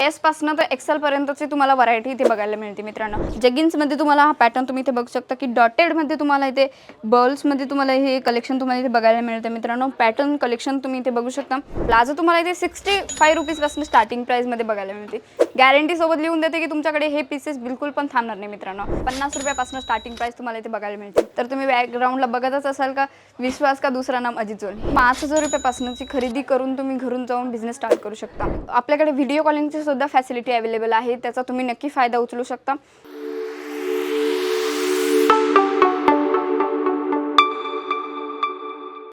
एसपासून तर एक्सेलपर्यंतची तुम्हाला व्हरायटी इथे बघायला मिळते मित्रांनो. जगिन्समध्ये तुम्हाला हा पॅटर्न तुम्ही इथे बघू शकता की डॉटेडमध्ये तुम्हाला इथे बल्समध्ये तुम्हाला हे कलेक्शन तुम्हाला इथे बघायला मिळते मित्रांनो. पॅटर्न कलेक्शन तुम्ही इथे बघू शकता. प्लाझो तुम्हाला इथे सिक्स्टी फाय रुपीजपासून स्टार्टिंग प्राईजमध्ये बघायला मिळते. गॅरंटी सोबत लिहून देते की तुमच्याकडे हे पीसेस बिलकुल पण थांबणार नाही मित्रांनो. पन्नास रुपयापासून स्टार्टिंग प्राईस तुम्हाला इथे बघायला मिळते. तर तुम्ही बॅकग्राऊंडला बघतच असाल का? विश्वास का दुसरा नाम अजित जोल? पाच हजार रुपयापासूनची खरेदी करून तुम्ही घरून जाऊन बिझनेस स्टार्ट करू शकता. आपल्याकडे व्हिडिओ कॉलिंगची सुद्धा फॅसिलिटी अवेलेबल आहे. त्याचा तुम्ही नक्की फायदा उचलू शकता.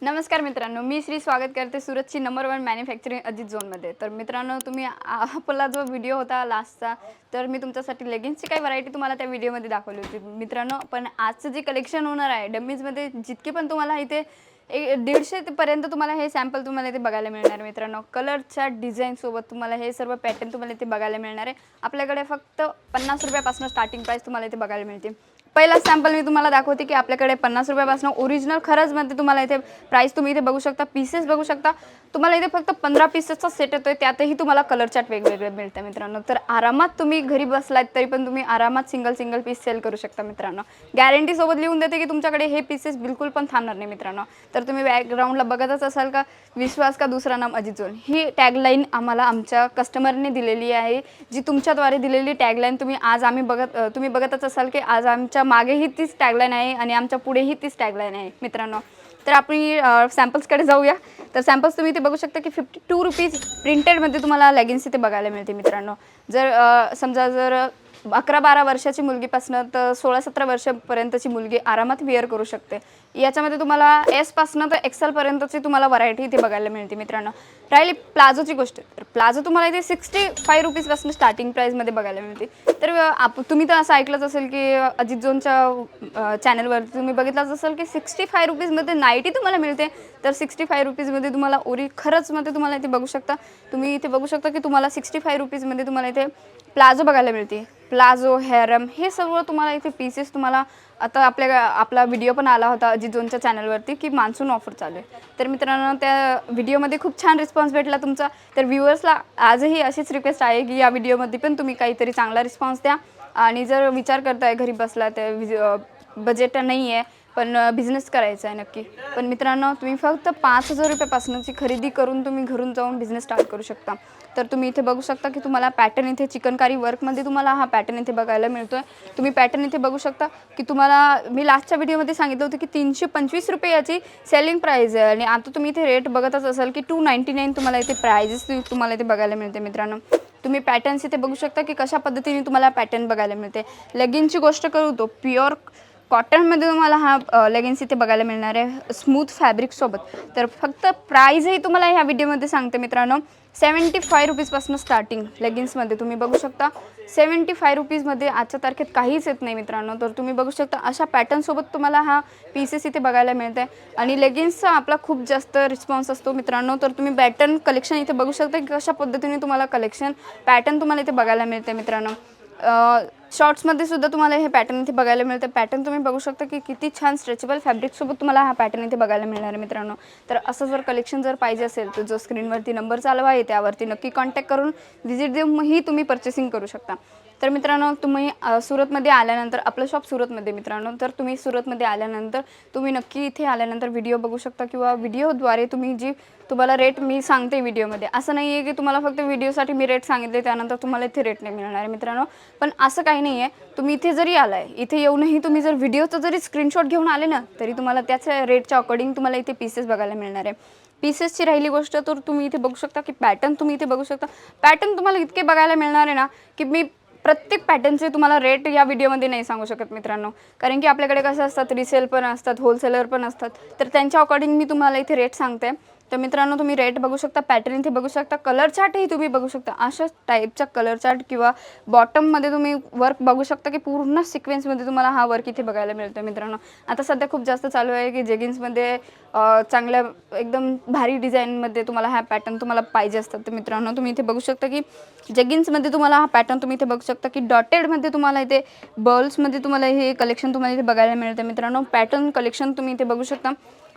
नमस्कार मित्रांनो मी श्री स्वागत करते सुरतची नंबर वन मॅन्युफॅक्चरिंग अजित झोनमध्ये तर मित्रांनो तुम्ही आपला जो व्हिडिओ होता लास्टचा तर मी तुमच्यासाठी लेगिन्सची काही व्हरायटी तुम्हाला त्या व्हिडिओमध्ये दाखवली होती. मित्रांनो पण आजचं जे कलेक्शन होणार आहे डमीजमध्ये जितके पण तुम्हाला इथे एक दीडशे पर्यंत तुम्हाला हे सॅम्पल तुम्हाला इथे बघायला मिळणार मित्रांनो. कलरच्या डिझाईनसोबत तुम्हाला हे सर्व पॅटर्न तुम्हाला इथे बघायला मिळणार आहे. आपल्याकडे फक्त पन्नास रुपयापासून स्टार्टिंग प्राईस तुम्हाला इथे बघायला मिळते पहिला सॅम्पल मी तुम्हाला दाखवते की आपल्याकडे पन्नास रुपयापासून ओरिजिनल खरंच म्हणते तुम्हाला इथे प्राईस तुम्ही इथे बघू शकता पीसेस बघू शकता. तुम्हाला इथे फक्त पंधरा पीसेसचा सेट येतोय त्यातही तुम्हाला कलर चार्ट वेगवेगळे मिळते मित्रांनो. तर आरामात तुम्ही घरी बसलात तरी पण तुम्ही आरामात सिंगल सिंगल पीस सेल करू शकता मित्रांनो. गॅरंटीसोबत लिहून देते की तुमच्याकडे हे पीसेस बिलकुल पण थांबणार नाही मित्रांनो. तर तुम्ही बॅकग्राऊंडला बघतच असाल का विश्वास का दुसरा नाम अजित जोल ही टॅगलाईन आम्हाला आमच्या कस्टमरने दिलेली आहे जी तुमच्याद्वारे दिलेली टॅगलाईन तुम्ही आज आम्ही बघत तुम्ही बघतच असाल की आज आमच्या मागेही तीच टॅगलाईन आहे आणि आमच्या पुढेही तीच टॅगलाईन आहे मित्रांनो. तर आपण सॅम्पल्सकडे जाऊया. तर सॅम्पल्स तुम्ही इथे बघू शकता की फिफ्टी टू रुपीज प्रिंटेडमध्ये तुम्हाला लेगिन्स इथे बघायला मिळते मित्रांनो. जर समजा जर अकरा बारा वर्षाची मुलगीपासनं तर सोळा सतरा वर्षापर्यंतची मुलगी आरामात विअर करू शकते. याच्यामध्ये तुम्हाला एसपासनं तर एक्सलपर्यंतची तुम्हाला व्हरायटी इथे बघायला मिळते मित्रांनो. राहिली प्लाझोची गोष्ट. तर प्लाझो तुम्हाला इथे सिक्स्टी फाय रुपीजपासून स्टार्टिंग प्राईजमध्ये बघायला मिळते. तर आप तुम्ही तर असं ऐकलंच असेल की अजित जोनच्या चॅनलवरती तुम्ही बघितलंच असेल की सिक्स्टी फाय रुपीजमध्ये नाईटी तुम्हाला मिळते. तर सिक्स्टी फाय रुपीजमध्ये तुम्हाला ओरी खरंच मध्ये तुम्हाला इथे बघू शकता. तुम्ही इथे बघू शकता की तुम्हाला सिक्स्टी फाय रुपीजमध्ये तुम्हाला इथे प्लाझो बघायला मिळते. प्लाझो हेरम हे सर्व तुम्हाला इथे पीसेस तुम्हाला आता आपल्या आपला व्हिडिओ पण आला होता अजित चॅनलवरती की मान्सून ऑफर चालू आहे. तर मित्रांनो त्या व्हिडिओमध्ये खूप छान रिस्पॉन्स भेटला तुमचा. तर व्ह्युअर्सला आजही अशीच रिक्वेस्ट आहे की या व्हिडिओमध्ये पण तुम्ही काहीतरी चांगला रिस्पॉन्स द्या. आणि जर विचार करताय घरी बसला तर बजेट नाही आहे पण बिझनेस करायचा आहे नक्की. पण मित्रांनो तुम्ही फक्त पाच हजार रुपयापासूनची खरेदी करून तुम्ही घरून जाऊन बिझनेस स्टार्ट करू शकता. तर तुम्ही इथे बघू शकता की तुम्हाला पॅटर्न इथे चिकनकारी वर्कमध्ये तुम्हाला हा पॅटर्न इथे बघायला आहे तुम्ही पॅटर्न इथे बघू शकता की तुम्हाला मी लास्टच्या व्हिडिओमध्ये सांगितलं होतं की तीनशे पंचवीस रुपये याची सेलिंग प्राईज आहे. आणि आता तुम्ही इथे रेट बघतच असाल की टू नाईन्टी नाईन तुम्हाला इथे प्राईजेस तुम्हाला इथे बघायला मिळते मित्रांनो. तुम्ही पॅटर्न्स इथे बघू शकता की कशा पद्धतीने तुम्हाला पॅटर्न बघायला मिळते. लेगिनची गोष्ट करू तो प्युअर कॉटनमध्ये तुम्हाला हा लेगिन्स इथे बघायला मिळणार आहे. स्मूथ फॅब्रिकसोबत तर फक्त प्राईजही तुम्हाला ह्या व्हिडिओमध्ये सांगते मित्रांनो. सेवन्टी फाय रुपीजपासून स्टार्टिंग लेगिन्समध्ये तुम्ही बघू शकता. सेवन्टी फाय रुपीजमध्ये आजच्या तारखेत काहीच येत नाही मित्रांनो. तर तुम्ही बघू शकता अशा पॅटर्नसोबत तुम्हाला हा पीसेस इथे बघायला मिळते. आणि लेगिन्सचा आपला खूप जास्त रिस्पॉन्स असतो मित्रांनो. तर तुम्ही पॅटर्न कलेक्शन इथे बघू शकता की कशा पद्धतीने तुम्हाला कलेक्शन पॅटर्न तुम्हाला इथे बघायला मिळते मित्रांनो. शॉर्ट्समध्ये सुद्धा तुम्हाला हे पॅटर्न इथे बघायला मिळतं. पॅटर्न तुम्ही बघू शकता की किती छान स्ट्रेचेबल फॅब्रिकसोबत तुम्हाला हा पॅटर्न इथे बघायला मिळणार आहे मित्रांनो. तर असं जर कलेक्शन जर पाहिजे असेल तर जो स्क्रीनवरती नंबर चालवा आहे त्यावरती नक्की कॉन्टॅक्ट करून व्हिजिट देऊनही तुम्ही पर्चेसिंग करू शकता. तर मित्रांनो तुम्ही सुरतमध्ये आल्यानंतर आपलं शॉप सुरतमध्ये मित्रांनो तर तुम्ही सुरतमध्ये आल्यानंतर तुम्ही नक्की इथे आल्यानंतर व्हिडिओ बघू शकता किंवा व्हिडिओद्वारे तुम्ही जी तुम्हाला रेट मी सांगते व्हिडिओमध्ये असं नाही आहे की तुम्हाला फक्त व्हिडिओसाठी मी रेट सांगितले त्यानंतर तुम्हाला इथे रेट नाही मिळणार आहे मित्रांनो. पण असं काही नाही आहे. तुम्ही इथे जरी आलाय इथे येऊनही तुम्ही जर व्हिडिओचं जरी स्क्रीनशॉट घेऊन आले ना तरी तुम्हाला त्याच रेटच्या अकॉर्डिंग तुम्हाला इथे पीसेस बघायला मिळणार आहे. पीसेसची राहिली गोष्ट तर तुम्ही इथे बघू शकता की पॅटर्न तुम्ही इथे बघू शकता. पॅटर्न तुम्हाला इतके बघायला मिळणार आहे ना की मी प्रत्येक पॅटर्नचे तुम्हाला रेट या व्हिडिओमध्ये नाही सांगू शकत मित्रांनो. कारण की आपल्याकडे कसं असतात रिसेल पण असतात होलसेलर पण असतात. तर त्यांच्या अकॉर्डिंग मी तुम्हाला इथे रेट सांगते. तर मित्रांनो तुम्ही रेट बघू शकता पॅटर्न इथे बघू शकता कलर चार्टही तुम्ही बघू शकता. अशा टाईपच्या कलर चार्ट किंवा बॉटममध्ये तुम्ही वर्क बघू शकता की पूर्ण सिक्वेन्समध्ये तुम्हाला हा वर्क इथे बघायला मिळतो मित्रांनो. आता सध्या खूप जास्त चालू आहे की जेगिन्समध्ये चांगल्या एकदम भारी डिझाईनमध्ये तुम्हाला हा पॅटर्न तुम्हाला पाहिजे असतात. तर मित्रांनो तुम्ही इथे बघू शकता की जेगिन्समध्ये तुम्हाला हा पॅटर्न तुम्ही इथे बघू शकता की डॉटेडमध्ये तुम्हाला इथे बॉल्समध्ये तुम्हाला हे कलेक्शन तुम्हाला इथे बघायला मिळतं मित्रांनो. पॅटर्न कलेक्शन तुम्ही इथे बघू शकता.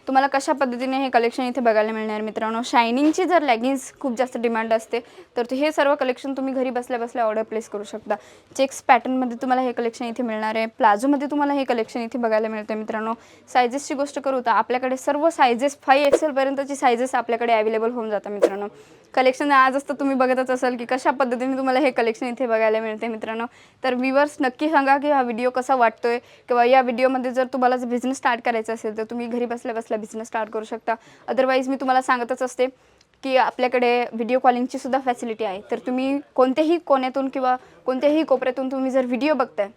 तुम्हाला कशा पद्धतीने हे कलेक्शन इथे बघायला मिळणार मित्रांनो? शायनिंगची जर लेगिन्स खूप जास्त डिमांड असते तर ते हे सर्व कलेक्शन तुम्ही घरी बसल्या बसल्या ऑर्डर प्लेस करू शकता. चेक्स पॅटर्नमध्ये तुम्हाला हे कलेक्शन इथे मिळणार आहे. प्लाझोमध्ये तुम्हाला हे कलेक्शन इथे बघायला मिळतं मित्रांनो. सायजेसची गोष्ट करू तर आपल्याकडे सर्व सायझेस फाईव्ह एक्सेलपर्यंतची सायझेस आपल्याकडे अवेलेबल होऊन जातात मित्रांनो. कलेक्शन आज असतं तुम्ही बघतच असाल की कशा पद्धतीने तुम्हाला हे कलेक्शन इथे बघायला मिळते मित्रांनो. तर व्ह्युअर्स नक्की सांगा की हा व्हिडिओ कसा वाटतोय? किंवा या व्हिडिओमध्ये जर तुम्हाला बिझनेस स्टार्ट करायचा असेल तर तुम्ही घरी बसल्या बसल्या बिझनेस स्टार्ट करू शकता. अदरवाईज मी तुम्हाला सांगतच असते की आपल्याकडे व्हिडिओ कॉलिंगची सुद्धा फॅसिलिटी आहे. तर तुम्ही कोणत्याही कोण्यातून किंवा कोणत्याही कोपऱ्यातून तुम्ही जर व्हिडिओ बघताय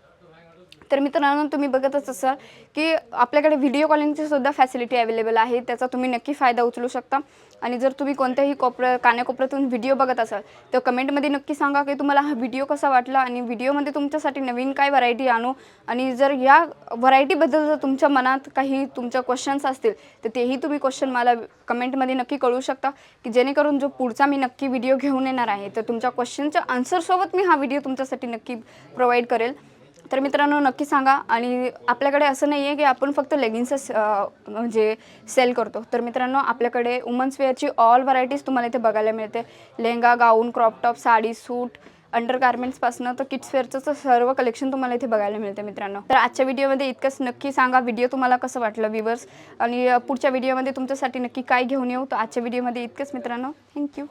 तर मित्रांनो तुम्ही बघतच असाल की आपल्याकडे व्हिडिओ कॉलिंगची सुद्धा फॅसिलिटी अवेलेबल आहे. त्याचा तुम्ही नक्की फायदा उचलू शकता. आणि जर तुम्ही कोणत्याही कोपऱ्या कानाकोपऱ्यातून व्हिडिओ बघत असाल तर कमेंटमध्ये नक्की सांगा की तुम्हाला हा व्हिडिओ कसा वाटला आणि व्हिडिओमध्ये तुमच्यासाठी नवीन काय व्हरायटी आणू. आणि जर या व्हरायटीबद्दल जर तुमच्या मनात काही तुमच्या क्वेश्चन्स असतील तर तेही तुम्ही क्वेश्चन मला कमेंटमध्ये नक्की कळू शकता की जेणेकरून जो पुढचा मी नक्की व्हिडिओ घेऊन येणार आहे तर तुमच्या क्वेश्चनच्या आन्सरसोबत मी हा व्हिडिओ तुमच्यासाठी नक्की प्रोव्हाइड करेल. तर मित्रांनो नक्की सांगा. आणि आपल्याकडे असं नाही आहे की आपण फक्त लेगिन्सच म्हणजे सेल करतो. तर मित्रांनो आपल्याकडे वुमन्स वेअरची ऑल व्हरायटीज तुम्हाला इथे बघायला मिळते. Lehenga gown crop top sari suit under गार्मेंट्सपासनं तर किड्सवेअरचं सर्व कलेक्शन तुम्हाला इथे बघायला मिळते मित्रांनो. तर आजच्या व्हिडिओमध्ये इतकंच. नक्की सांगा व्हिडिओ तुम्हाला कसं वाटलं विवर्स आणि पुढच्या व्हिडिओमध्ये तुमच्यासाठी नक्की काय घेऊन येऊ? तर आजच्या व्हिडिओमध्ये इतकंच मित्रांनो. थँक्यू